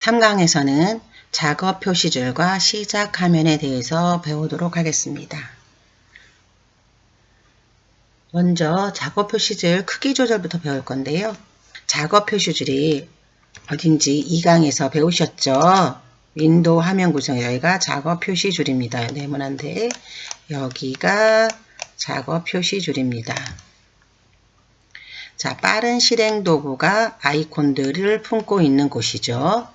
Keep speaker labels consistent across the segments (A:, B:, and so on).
A: 3강에서는 작업 표시줄과 시작 화면에 대해서 배우도록 하겠습니다. 먼저 작업 표시줄 크기 조절부터 배울 건데요. 작업 표시줄이 어딘지 2강에서 배우셨죠? 윈도우 화면 구성 여기가 작업 표시줄입니다. 네모난데 여기가 작업 표시줄입니다. 자, 빠른 실행 도구가 아이콘들을 품고 있는 곳이죠.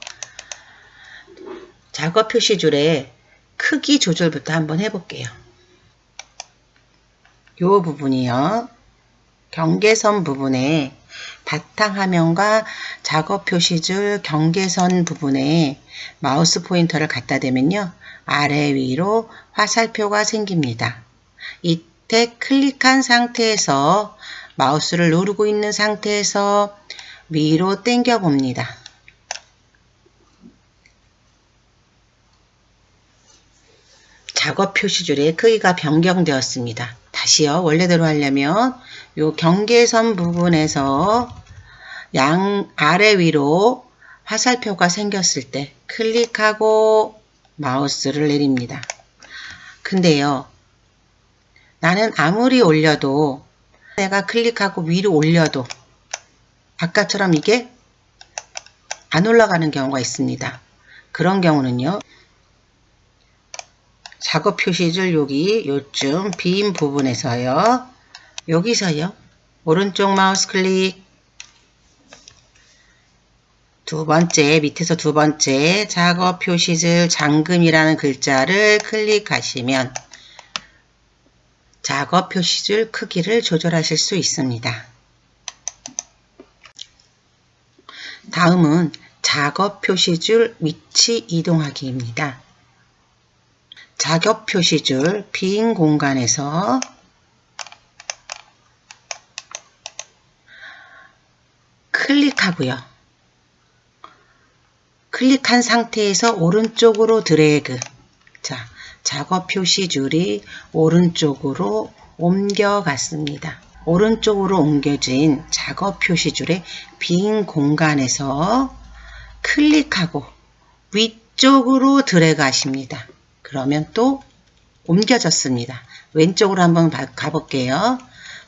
A: 작업 표시줄의 크기 조절부터 한번 해볼게요. 요 부분이요. 경계선 부분에 바탕화면과 작업 표시줄 경계선 부분에 마우스 포인터를 갖다 대면요. 아래 위로 화살표가 생깁니다. 이때 클릭한 상태에서 마우스를 누르고 있는 상태에서 위로 당겨 봅니다. 작업 표시줄의 크기가 변경되었습니다. 다시요. 원래대로 하려면 요 경계선 부분에서 양 아래 위로 화살표가 생겼을 때 클릭하고 마우스를 내립니다. 근데요. 나는 아무리 올려도 내가 클릭하고 위로 올려도 아까처럼 이게 안 올라가는 경우가 있습니다. 그런 경우는요. 작업 표시줄 여기 요쯤 빈 부분에서요. 여기서요. 오른쪽 마우스 클릭 두 번째 밑에서 두 번째 작업 표시줄 잠금이라는 글자를 클릭하시면 작업 표시줄 크기를 조절하실 수 있습니다. 다음은 작업 표시줄 위치 이동하기입니다. 작업 표시줄 빈 공간에서 클릭하고요. 클릭한 상태에서 오른쪽으로 드래그. 자, 작업 표시줄이 오른쪽으로 옮겨갔습니다. 오른쪽으로 옮겨진 작업 표시줄의 빈 공간에서 클릭하고 위쪽으로 드래그 하십니다. 그러면 또 옮겨졌습니다. 왼쪽으로 한번 가볼게요.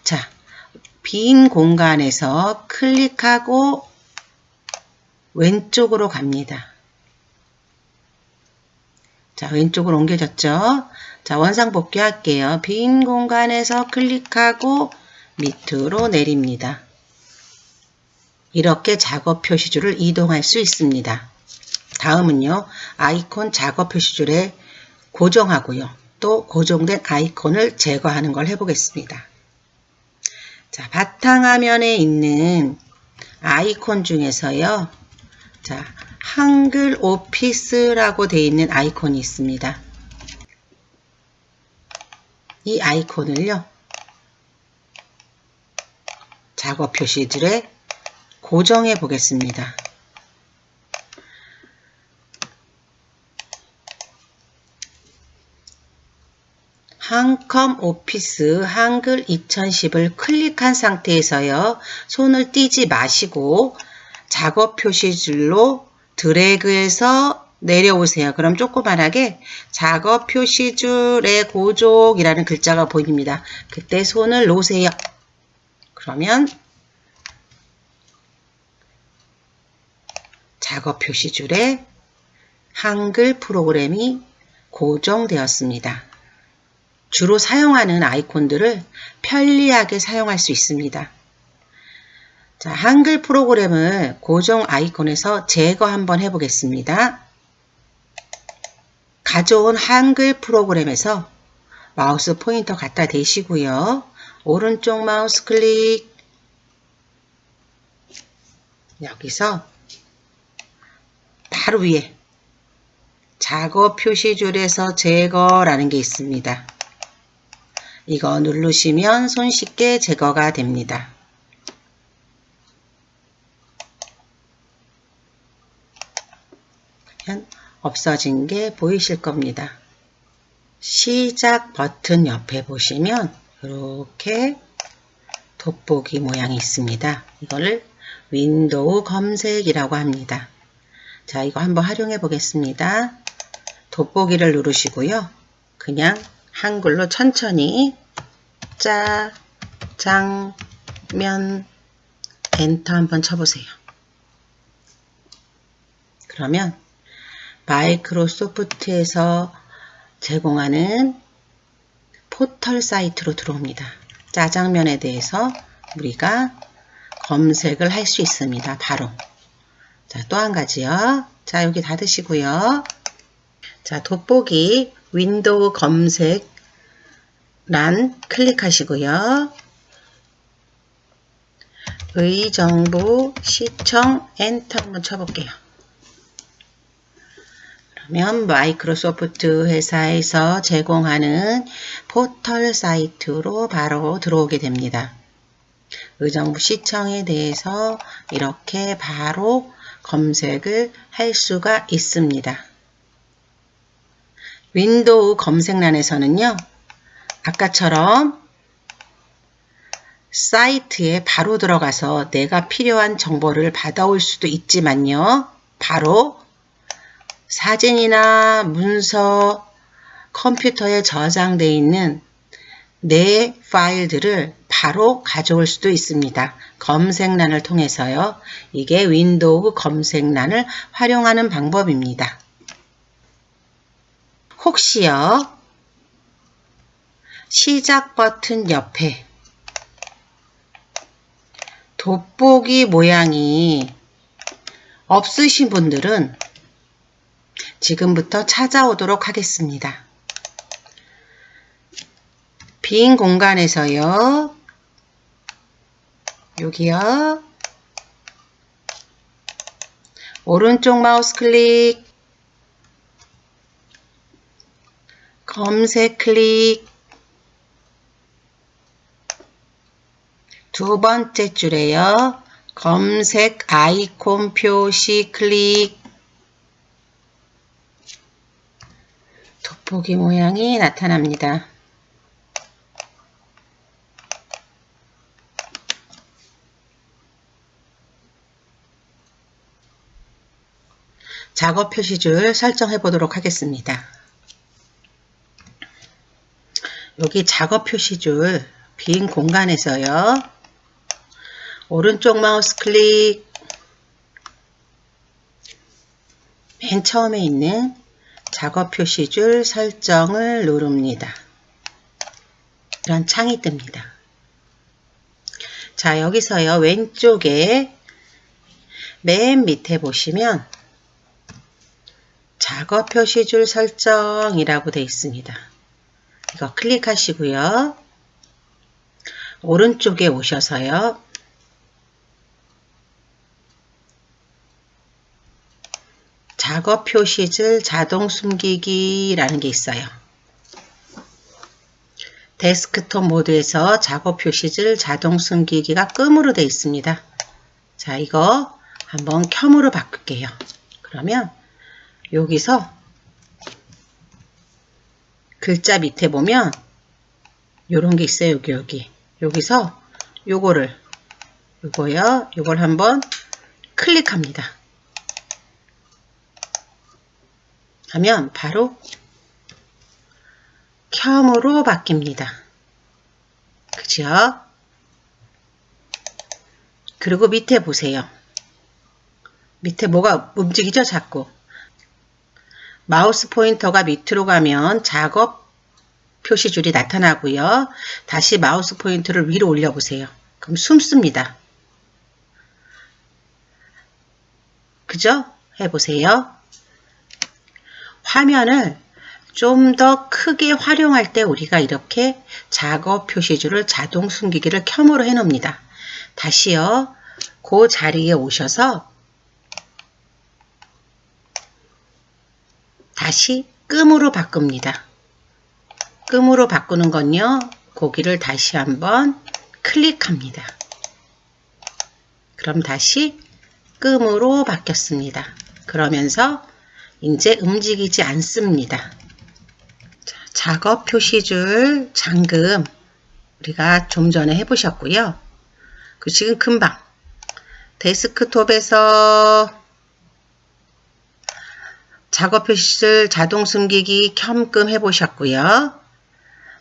A: 자, 빈 공간에서 클릭하고 왼쪽으로 갑니다. 자, 왼쪽으로 옮겨졌죠? 자, 원상 복귀할게요. 빈 공간에서 클릭하고 밑으로 내립니다. 이렇게 작업 표시줄을 이동할 수 있습니다. 다음은요. 아이콘 작업 표시줄에 고정하고요. 또 고정된 아이콘을 제거하는 걸 해보겠습니다. 자, 바탕화면에 있는 아이콘 중에서요. 자, 한글 오피스라고 되어 있는 아이콘이 있습니다. 이 아이콘을요. 작업 표시줄에 고정해 보겠습니다. 한컴 오피스 한글 2010을 클릭한 상태에서요. 손을 띄지 마시고 작업 표시줄로 드래그해서 내려오세요. 그럼 조그만하게 작업 표시줄의 고족이라는 글자가 보입니다. 그때 손을 놓으세요. 그러면 작업 표시줄에 한글 프로그램이 고정되었습니다. 주로 사용하는 아이콘들을 편리하게 사용할 수 있습니다. 자, 한글 프로그램을 고정 아이콘에서 제거 한번 해보겠습니다. 가져온 한글 프로그램에서 마우스 포인터 갖다 대시고요. 오른쪽 마우스 클릭 여기서 바로 위에 작업 표시줄에서 제거라는 게 있습니다. 이거 누르시면 손쉽게 제거가 됩니다. 없어진 게 보이실 겁니다. 시작 버튼 옆에 보시면 이렇게 돋보기 모양이 있습니다. 이거를 윈도우 검색이라고 합니다. 자, 이거 한번 활용해 보겠습니다. 돋보기를 누르시고요. 그냥 한글로 천천히 짜, 장, 면, 엔터 한번 쳐보세요. 그러면 마이크로소프트에서 제공하는 포털 사이트로 들어옵니다. 짜장면에 대해서 우리가 검색을 할 수 있습니다. 바로. 자, 또 한 가지요. 자, 여기 닫으시고요. 자, 돋보기 윈도우 검색 란 클릭하시고요. 의정부 시청 엔터 한번 쳐볼게요. 그러면 마이크로소프트 회사에서 제공하는 포털 사이트로 바로 들어오게 됩니다. 의정부 시청에 대해서 이렇게 바로 검색을 할 수가 있습니다. 윈도우 검색란에서는요, 아까처럼 사이트에 바로 들어가서 내가 필요한 정보를 받아올 수도 있지만요, 바로 사진이나 문서, 컴퓨터에 저장되어 있는 내 파일들을 바로 가져올 수도 있습니다. 검색란을 통해서요. 이게 윈도우 검색란을 활용하는 방법입니다. 혹시요. 시작 버튼 옆에 돋보기 모양이 없으신 분들은 지금부터 찾아오도록 하겠습니다. 빈 공간에서요. 여기요. 오른쪽 마우스 클릭 검색 클릭 두 번째 줄에요. 검색 아이콘 표시 클릭 돋보기 모양이 나타납니다. 작업 표시줄 설정해 보도록 하겠습니다. 여기 작업 표시줄 빈 공간에서요. 오른쪽 마우스 클릭 맨 처음에 있는 작업 표시줄 설정을 누릅니다. 이런 창이 뜹니다. 자 여기서요 왼쪽에 맨 밑에 보시면 작업 표시줄 설정이라고 되어 있습니다. 이거 클릭하시고요. 오른쪽에 오셔서요. 작업 표시줄 자동 숨기기라는 게 있어요. 데스크톱 모드에서 작업 표시줄 자동 숨기기가 끔으로 되어 있습니다. 자, 이거 한번 켬으로 바꿀게요. 그러면 여기서 글자 밑에 보면 요런 게 있어요. 여기 여기. 여기서 요거를 요거요. 요걸 한번 클릭합니다. 하면 바로 켬으로 바뀝니다. 그죠? 그리고 밑에 보세요. 밑에 뭐가 움직이죠? 자꾸. 마우스 포인터가 밑으로 가면 작업 표시줄이 나타나고요. 다시 마우스 포인터를 위로 올려보세요. 그럼 숨습니다. 그죠? 해보세요. 화면을 좀 더 크게 활용할 때 우리가 이렇게 작업 표시줄을 자동 숨기기를 켬으로 해놓습니다. 다시요. 그 자리에 오셔서 다시 끔으로 바꿉니다. 끔으로 바꾸는 건요. 고기를 다시 한번 클릭합니다. 그럼 다시 끔으로 바뀌었습니다. 그러면서 이제 움직이지 않습니다. 자, 작업 표시줄 잠금 우리가 좀 전에 해보셨고요. 그 지금 금방 데스크톱에서 작업 표시를 자동 숨기기 켬끔 해보셨고요.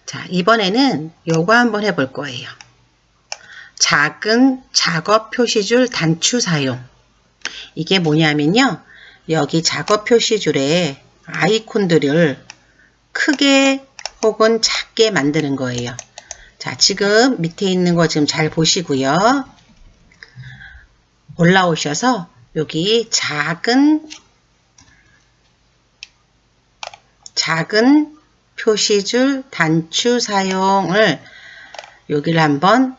A: 자, 이번에는 요거 한번 해볼 거예요. 작은 작업 표시줄 단추 사용. 이게 뭐냐면요. 여기 작업 표시줄에 아이콘들을 크게 혹은 작게 만드는 거예요. 자, 지금 밑에 있는 거 지금 잘 보시고요. 올라오셔서 여기 작은 작은 표시줄 단추 사용을 여기를 한번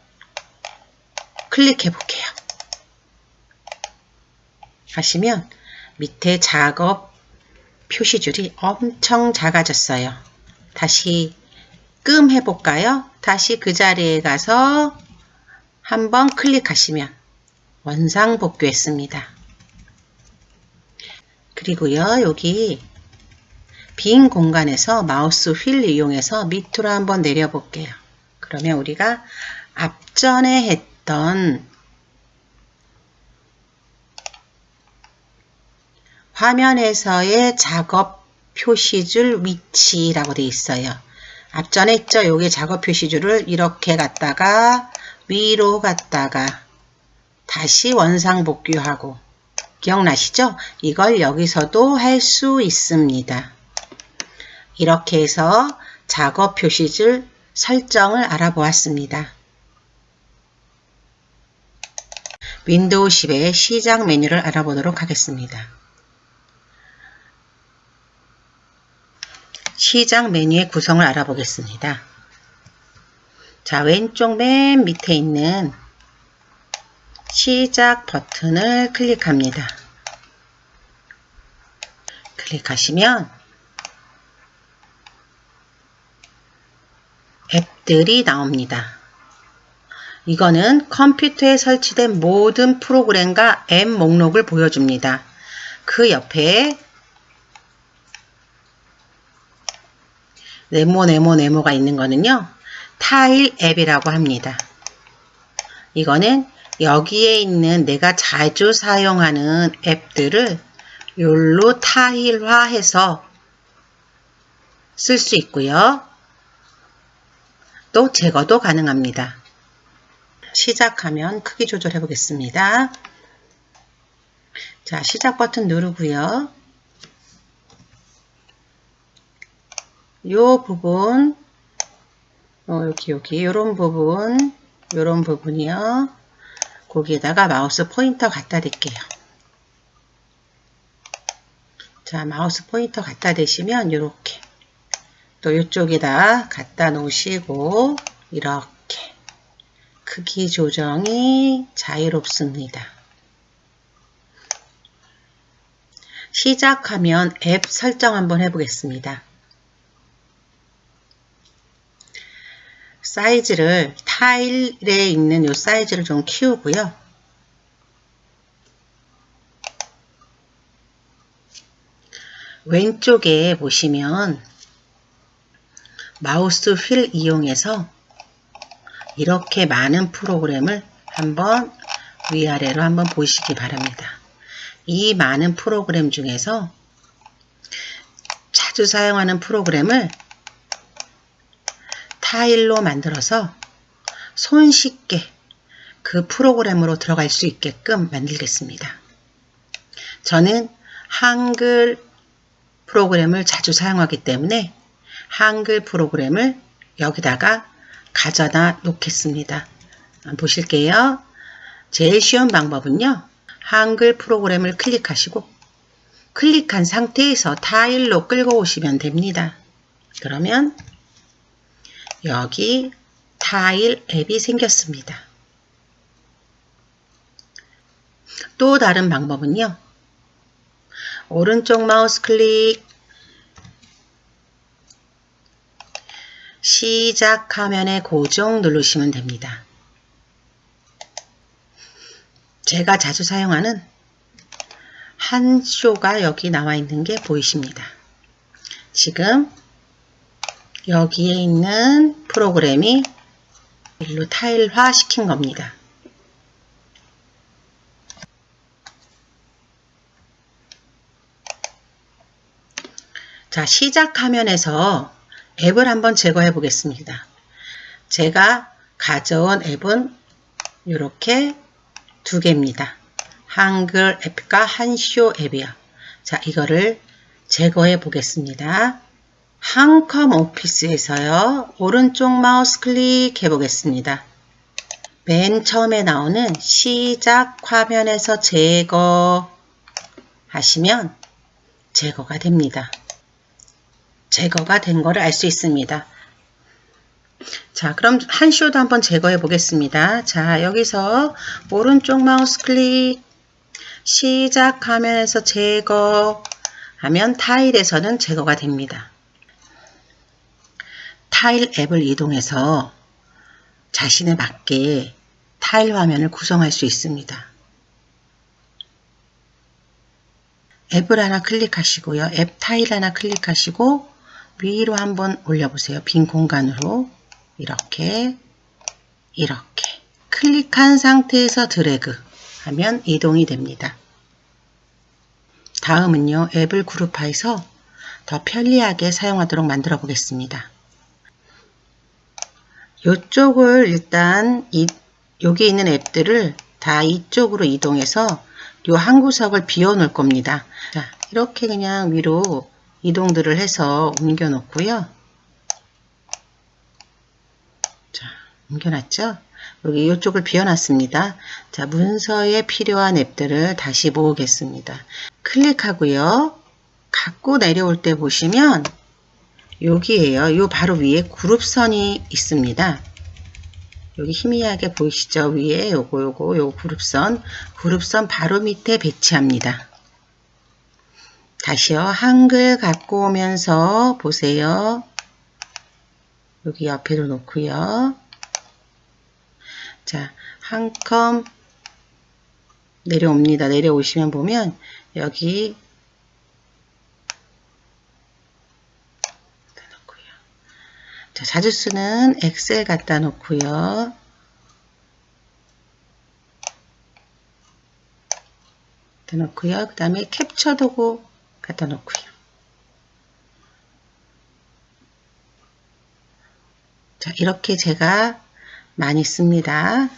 A: 클릭해 볼게요. 하시면 밑에 작업 표시줄이 엄청 작아졌어요. 다시 끔 해볼까요? 다시 그 자리에 가서 한번 클릭하시면 원상 복귀했습니다. 그리고요, 여기 빈 공간에서 마우스 휠 이용해서 밑으로 한번 내려볼게요. 그러면 우리가 앞전에 했던 화면에서의 작업 표시줄 위치라고 되어 있어요. 앞전에 있죠? 여기 작업 표시줄을 이렇게 갔다가 위로 갔다가 다시 원상 복귀하고 기억나시죠? 이걸 여기서도 할 수 있습니다. 이렇게 해서 작업 표시줄 설정을 알아보았습니다. 윈도우 10의 시작 메뉴를 알아보도록 하겠습니다. 시작 메뉴의 구성을 알아보겠습니다. 자, 왼쪽 맨 밑에 있는 시작 버튼을 클릭합니다. 클릭하시면 앱들이 나옵니다. 이거는 컴퓨터에 설치된 모든 프로그램과 앱 목록을 보여줍니다. 그 옆에 네모 네모 네모가 있는 거는요. 타일 앱이라고 합니다. 이거는 여기에 있는 내가 자주 사용하는 앱들을 욜로 타일화해서 쓸 수 있고요. 또 제거도 가능합니다. 시작하면 크기 조절해 보겠습니다. 자, 시작 버튼 누르고요. 요 부분, 어, 여기, 여기, 요런 부분, 요런 부분이요. 거기에다가 마우스 포인터 갖다 댈게요. 자, 마우스 포인터 갖다 대시면 이렇게 또 이쪽에다 갖다 놓으시고 이렇게 크기 조정이 자유롭습니다. 시작하면 앱 설정 한번 해보겠습니다. 사이즈를 타일에 있는 이 사이즈를 좀 키우고요. 왼쪽에 보시면 마우스 휠 이용해서 이렇게 많은 프로그램을 한번 위아래로 한번 보시기 바랍니다. 이 많은 프로그램 중에서 자주 사용하는 프로그램을 타일로 만들어서 손쉽게 그 프로그램으로 들어갈 수 있게끔 만들겠습니다. 저는 한글 프로그램을 자주 사용하기 때문에 한글 프로그램을 여기다가 가져다 놓겠습니다. 보실게요. 제일 쉬운 방법은요. 한글 프로그램을 클릭하시고 클릭한 상태에서 타일로 끌고 오시면 됩니다. 그러면 여기 타일 앱이 생겼습니다. 또 다른 방법은요. 오른쪽 마우스 클릭 시작 화면에 고정 누르시면 됩니다. 제가 자주 사용하는 한 쇼가 여기 나와 있는 게 보이십니다. 지금 여기에 있는 프로그램이 일로 타일화 시킨 겁니다. 자, 시작 화면에서 앱을 한번 제거해 보겠습니다. 제가 가져온 앱은 이렇게 두 개입니다. 한글 앱과 한쇼 앱이요. 자, 이거를 제거해 보겠습니다. 한컴 오피스에서요. 오른쪽 마우스 클릭해 보겠습니다. 맨 처음에 나오는 시작 화면에서 제거 하시면 제거가 됩니다. 제거가 된 거를 알수 있습니다. 자, 그럼 한 쇼도 한번 제거해 보겠습니다. 자, 여기서 오른쪽 마우스 클릭, 시작 화면에서 제거 하면 타일에서는 제거가 됩니다. 타일 앱을 이동해서 자신에 맞게 타일 화면을 구성할 수 있습니다. 앱을 하나 클릭하시고요. 앱 타일 하나 클릭하시고 위로 한번 올려보세요. 빈 공간으로 이렇게 이렇게 클릭한 상태에서 드래그 하면 이동이 됩니다. 다음은요. 앱을 그룹화해서 더 편리하게 사용하도록 만들어 보겠습니다. 이쪽을 일단 이, 여기 있는 앱들을 다 이쪽으로 이동해서 요한 구석을 비워 놓을 겁니다. 자, 이렇게 그냥 위로 이동들을 해서 옮겨 놓고요. 자, 옮겨 놨죠? 여기 이쪽을 비워 놨습니다. 자, 문서에 필요한 앱들을 다시 모으겠습니다. 클릭하고요. 갖고 내려올 때 보시면 여기에요. 요 바로 위에 그룹선이 있습니다. 여기 희미하게 보이시죠? 위에 요거 요거 요 그룹선 그룹선 바로 밑에 배치합니다. 다시요. 한글 갖고 오면서 보세요. 여기 옆에도 놓고요. 자, 한 컴 내려옵니다. 내려오시면 보면 여기 자, 자주 쓰는 엑셀 갖다 놓고요. 갖다 놓고요. 그 다음에 캡처 도구 갖다 놓고요. 자, 이렇게 제가 많이 씁니다.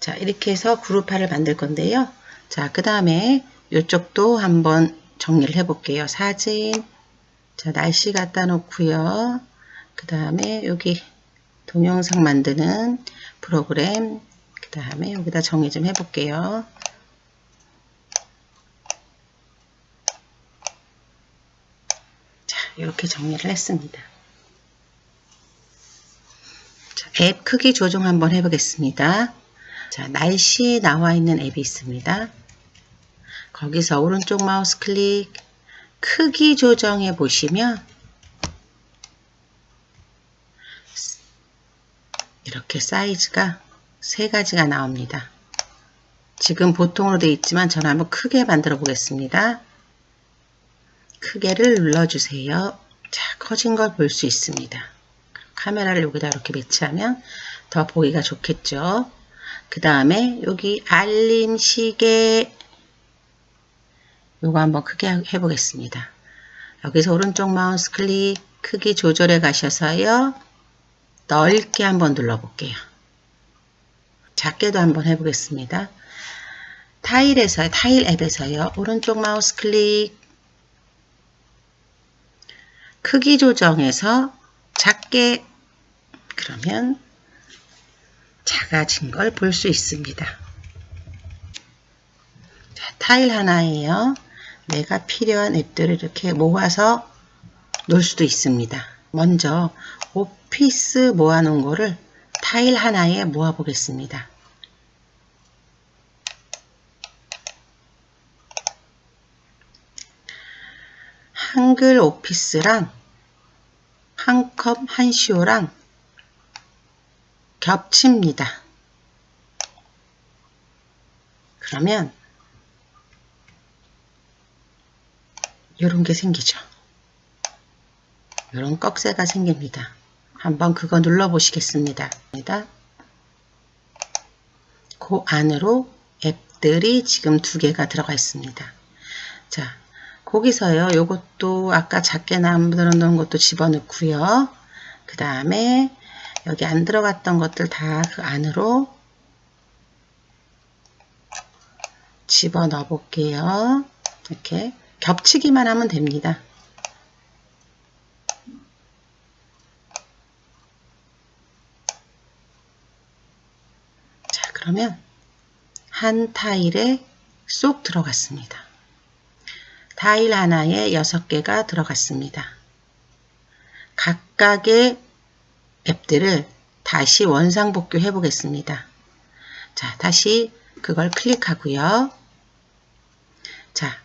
A: 자, 이렇게 해서 그룹화를 만들 건데요. 자, 그 다음에 이쪽도 한번 정리를 해 볼게요. 사진, 자, 날씨 갖다 놓고요. 그 다음에 여기 동영상 만드는 프로그램 그 다음에 여기다 정리 좀 해볼게요. 자, 이렇게 정리를 했습니다. 자, 앱 크기 조정 한번 해보겠습니다. 자, 날씨 나와 있는 앱이 있습니다. 거기서 오른쪽 마우스 클릭 크기 조정해 보시면 이렇게 사이즈가 세 가지가 나옵니다. 지금 보통으로 되어 있지만 저는 한번 크게 만들어 보겠습니다. 크게를 눌러주세요. 자, 커진 걸 볼 수 있습니다. 카메라를 여기다 이렇게 배치하면 더 보기가 좋겠죠. 그 다음에 여기 알림 시계 요거 한번 크게 해보겠습니다. 여기서 오른쪽 마우스 클릭 크기 조절해 가셔서요. 넓게 한번 눌러볼게요. 작게도 한번 해보겠습니다. 타일에서 타일 앱에서요. 오른쪽 마우스 클릭 크기 조정해서 작게 그러면 작아진 걸 볼 수 있습니다. 자, 타일 하나에요. 내가 필요한 앱들을 이렇게 모아서 놓을 수도 있습니다. 먼저 오피스 모아놓은 거를 타일 하나에 모아 보겠습니다. 한글 오피스랑 한컵 한시오랑 겹칩니다. 그러면 이런 게 생기죠. 이런 꺽쇠가 생깁니다. 한번 그거 눌러 보시겠습니다. 그 안으로 앱들이 지금 두 개가 들어가 있습니다. 자, 거기서요. 요것도 아까 작게 만들어 놓은 것도 집어넣고요. 그 다음에 여기 안 들어갔던 것들 다 그 안으로 집어넣어 볼게요. 이렇게 겹치기만 하면 됩니다. 자, 그러면 한 타일에 쏙 들어갔습니다. 타일 하나에 6개가 들어갔습니다. 각각의 앱들을 다시 원상복귀 해 보겠습니다. 자, 다시 그걸 클릭하고요. 자,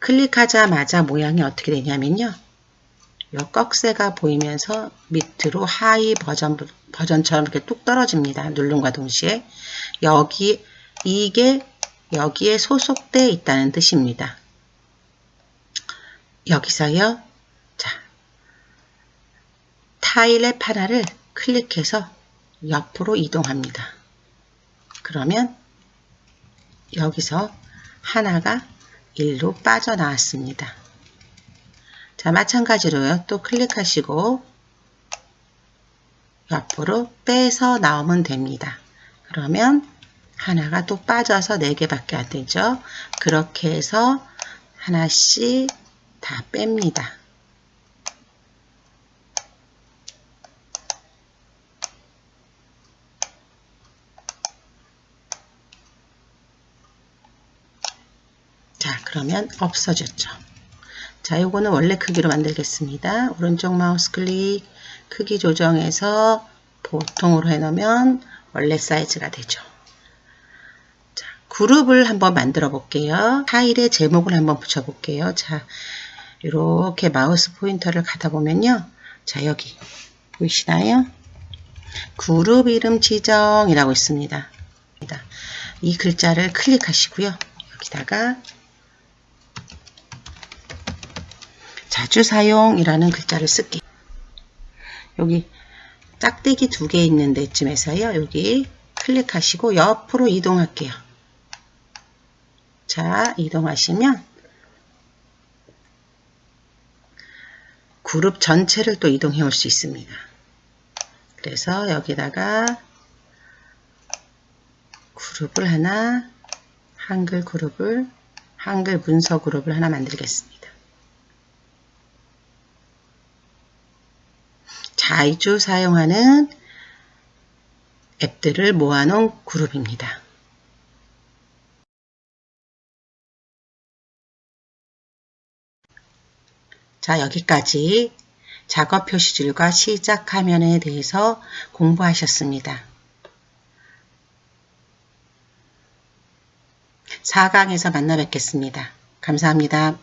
A: 클릭하자마자 모양이 어떻게 되냐면요. 요 꺽쇠가 보이면서 밑으로 하이 버전, 버전처럼 이렇게 뚝 떨어집니다. 누름과 동시에. 여기, 이게 여기에 소속되어 있다는 뜻입니다. 여기서요. 자, 타일의 하나를 클릭해서 옆으로 이동합니다. 그러면 여기서 하나가 일로 빠져나왔습니다. 자, 마찬가지로요. 또 클릭하시고 옆으로 빼서 나오면 됩니다. 그러면 하나가 또 빠져서 4개밖에 안 되죠. 그렇게 해서 하나씩 다 뺍니다. 자, 그러면 없어졌죠. 자, 요거는 원래 크기로 만들겠습니다. 오른쪽 마우스 클릭, 크기 조정해서 보통으로 해놓으면 원래 사이즈가 되죠. 자, 그룹을 한번 만들어 볼게요. 파일에 제목을 한번 붙여 볼게요. 자, 이렇게 마우스 포인터를 가다 보면요. 자, 여기 보이시나요? 그룹 이름 지정이라고 있습니다. 이 글자를 클릭하시고요. 여기다가 자주 사용이라는 글자를 쓸게요. 여기 짝대기 두 개 있는 데쯤에서요. 여기 클릭하시고 옆으로 이동할게요. 자, 이동하시면 그룹 전체를 또 이동해 올 수 있습니다. 그래서 여기다가 그룹을 하나, 한글 그룹을, 한글 문서 그룹을 하나 만들겠습니다. 자주 사용하는 앱들을 모아놓은 그룹입니다. 자, 여기까지 작업 표시줄과 시작 화면에 대해서 공부하셨습니다. 4강에서 만나 뵙겠습니다. 감사합니다.